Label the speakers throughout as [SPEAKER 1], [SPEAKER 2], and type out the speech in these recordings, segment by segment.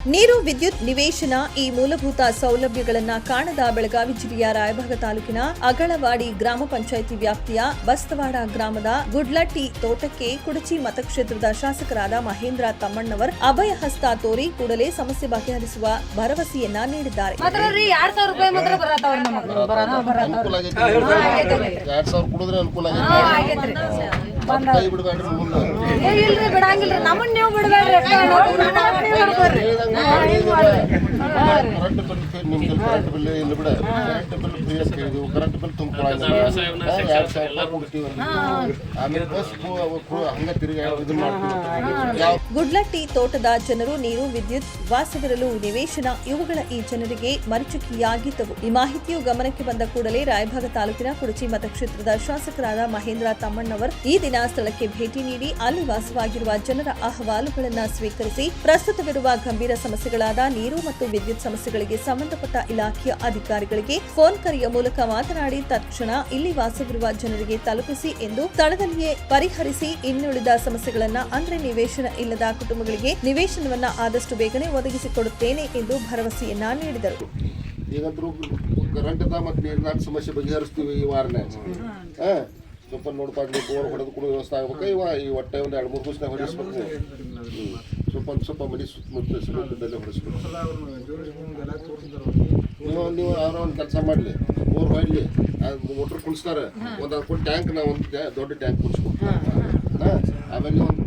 [SPEAKER 1] ನೀರು ವಿದ್ಯುತ್ ನಿವೇಶನ ಈ ಮೂಲಭೂತ ಸೌಲಭ್ಯಗಳನ್ನು ಕಾಣದ ಬೆಳಗಾವಿ ಜಿಲ್ಲೆಯ ರಾಯಭಾಗ ತಾಲೂಕಿನ ಅಗಳವಾಡಿ ಗ್ರಾಮ ಪಂಚಾಯಿತಿ ವ್ಯಾಪ್ತಿಯ ಬಸ್ತವಾಡ ಗ್ರಾಮದ ಗುಡ್ಲಟ್ಟಿ ತೋಟಕ್ಕೆ ಕುಡಚಿ ಮತಕ್ಷೇತ್ರದ ಶಾಸಕರಾದ ಮಹೇಂದ್ರ ತಮ್ಮಣ್ಣವರ್ ಅಭಯ ಹಸ್ತ ತೋರಿ ಕೂಡಲೇ ಸಮಸ್ಯೆ ಬಗೆಹರಿಸುವ ಭರವಸೆಯನ್ನ ನೀಡಿದ್ದಾರೆ
[SPEAKER 2] ಅನುಕೂಲ ಆಗೈತಿ ಎರಡ್ ಸಾವಿರ ಕುಡಿದ್ರೆ ಅನುಕೂಲ ಆಗೈತಿ ಮತ್ತ್ ಕೈ ಬಿಡಬೇಡ್ರಿ ಮುಂದೆ
[SPEAKER 3] ಏ ಇಲ್ರಿ ಬಿಡಂಗಿಲ್ರಿ ನಮ್ಮನ್ನ ನೀವು ಬಿಡಬೇಡ್ರಿ
[SPEAKER 2] ಕರೆಂಟ್
[SPEAKER 1] ಗುಡ್ಲಟ್ಟಿ ತೋಟದ ಜನರು, ನೀರು, ವಿದ್ಯುತ್, ವಾಸವಿರಲು, ನಿವೇಶನ, ಇವುಗಳ ಈ ಜನರಿಗೆ ಮರಚುಕಿಯಾಗಿದ್ದವು ಈ ಮಾಹಿತಿಯು ಗಮನಕ್ಕೆ ಬಂದ ಕೂಡಲೇ ರಾಯಭಾಗ ತಾಲೂಕಿನ ಕುಡಚಿ ಮತಕ್ಷೇತ್ರದ ಶಾಸಕರಾದ ಮಹೇಂದ್ರ ತಮ್ಮಣ್ಣವರ್ ಈ ದಿನ ಸ್ಥಳಕ್ಕೆ ಭೇಟಿ ನೀಡಿ, ಅಲ್ಲಿ ವಾಸವಾಗಿರುವ ಜನರ ಅಹವಾಲುಗಳನ್ನು ಸ್ವೀಕರಿಸಿ, ಪ್ರಸ್ತುತವಿರುವ ಗಂಭೀರ ಸಮಸ್ಯೆಗಳಾದ ನೀರು ಮತ್ತು ವಿದ್ಯುತ್ ಸಮಸ್ಯೆಗಳಿಗೆ ಸಂಬಂಧಪಟ್ಟ ಇಲಾಖೆಯ ಅಧಿಕಾರಿಗಳಿಗೆ ಫೋನ್ ಕರೆಯ ಮೂಲಕ ಮಾತನಾಡಿ ತಕ್ಷಣ ಇಲ್ಲಿ ವಾಸವಿರುವ ಜನರಿಗೆ ತಲುಪಿಸಿ ಎಂದು ಸ್ಥಳದಲ್ಲಿಯೇ ಪರಿಹರಿಸಿ ಇನ್ನುಳಿದ ಸಮಸ್ಯೆಗಳನ್ನ ಅಂದ್ರೆ ನಿವೇಶನ ಇಲ್ಲದ ಕುಟುಂಬಗಳಿಗೆ ನಿವೇಶನವನ್ನ ಆದಷ್ಟು ಬೇಗನೆ ಒದಗಿಸಿಕೊಡುತ್ತೇನೆ ಎಂದು ಭರವಸೆಯನ್ನ ನೀಡಿದರು.
[SPEAKER 2] ಸಮಸ್ಯೆ ಬಗೆಹರಿಸ್ತೀವಿ ಈ ಸ್ವಲ್ಪ ನೋಡ್ಪಾ ನೀವು ಬೋರ್ ಹೊಡೆದು ಕೊಡೋ ವ್ಯವಸ್ಥೆ ಆಗ್ಬೇಕು? ಇವ ಈ ಹೊಟ್ಟೆ ಒಂದು ಎರಡು ಮೂರು ದಿವಸ ಹೊಡಿಸ್ಬೇಕು. ಸ್ವಲ್ಪ ಒಂದು ಸ್ವಲ್ಪ ಮನೆ ಸುತ್ತಮುತ್ತ ಸುತ್ತಮುತ್ತದಲ್ಲೇ ಹೊಡಿಸ್ಬೇಕು. ನೀವು ನೀವು ಯಾರೋ ಒಂದು ಕೆಲಸ ಮಾಡಲಿ ಬೋರ್ ಅದು ಮೋಟ್ರ್ ಕುಣಿಸ್ತಾರೆ ಒಂದು ಅದಕ್ಕೆ ಟ್ಯಾಂಕ್ ನಾವು ಒಂದು ದೊಡ್ಡ ಟ್ಯಾಂಕ್ ಕುಣಿಸ್ಕೊಡ್ತೀವಿ ಆಮೇಲೆ ಒಂದು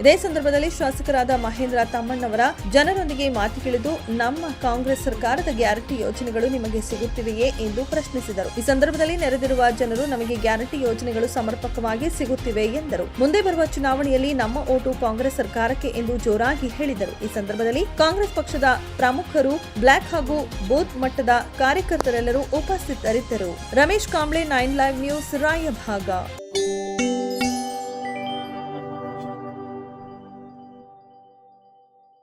[SPEAKER 1] ಇದೇ ಸಂದರ್ಭದಲ್ಲಿ ಶಾಸಕರಾದ ಮಹೇಂದ್ರ ತಮ್ಮಣ್ಣವರ ಜನರೊಂದಿಗೆ ಮಾತುಕಿಳಿದು ನಮ್ಮ ಕಾಂಗ್ರೆಸ್ ಸರ್ಕಾರದ ಗ್ಯಾರಂಟಿ ಯೋಜನೆಗಳು ನಿಮಗೆ ಸಿಗುತ್ತಿವೆಯೇ ಎಂದು ಪ್ರಶ್ನಿಸಿದರು. ಈ ಸಂದರ್ಭದಲ್ಲಿ ನೆರೆದಿರುವ ಜನರು ನಮಗೆ ಗ್ಯಾರಂಟಿ ಯೋಜನೆಗಳು ಸಮರ್ಪಕವಾಗಿ ಸಿಗುತ್ತಿವೆ ಎಂದರು. ಮುಂದೆ ಬರುವ ಚುನಾವಣೆಯಲ್ಲಿ ನಮ್ಮ ಓಟು ಕಾಂಗ್ರೆಸ್ ಸರ್ಕಾರಕ್ಕೆ ಎಂದು ಜೋರಾಗಿ ಹೇಳಿದರು. ಈ ಸಂದರ್ಭದಲ್ಲಿ ಕಾಂಗ್ರೆಸ್ ಪಕ್ಷದ ಪ್ರಮುಖರು, ಬ್ಲಾಕ್ ಹಾಗೂ ಬೂತ್ ಮಟ್ಟದ ಕಾರ್ಯಕರ್ತರೆಲ್ಲರೂ ಉಪಸ್ಥಿತರಿದ್ದರು. Ramesh Kamble, nine live news, Raybag.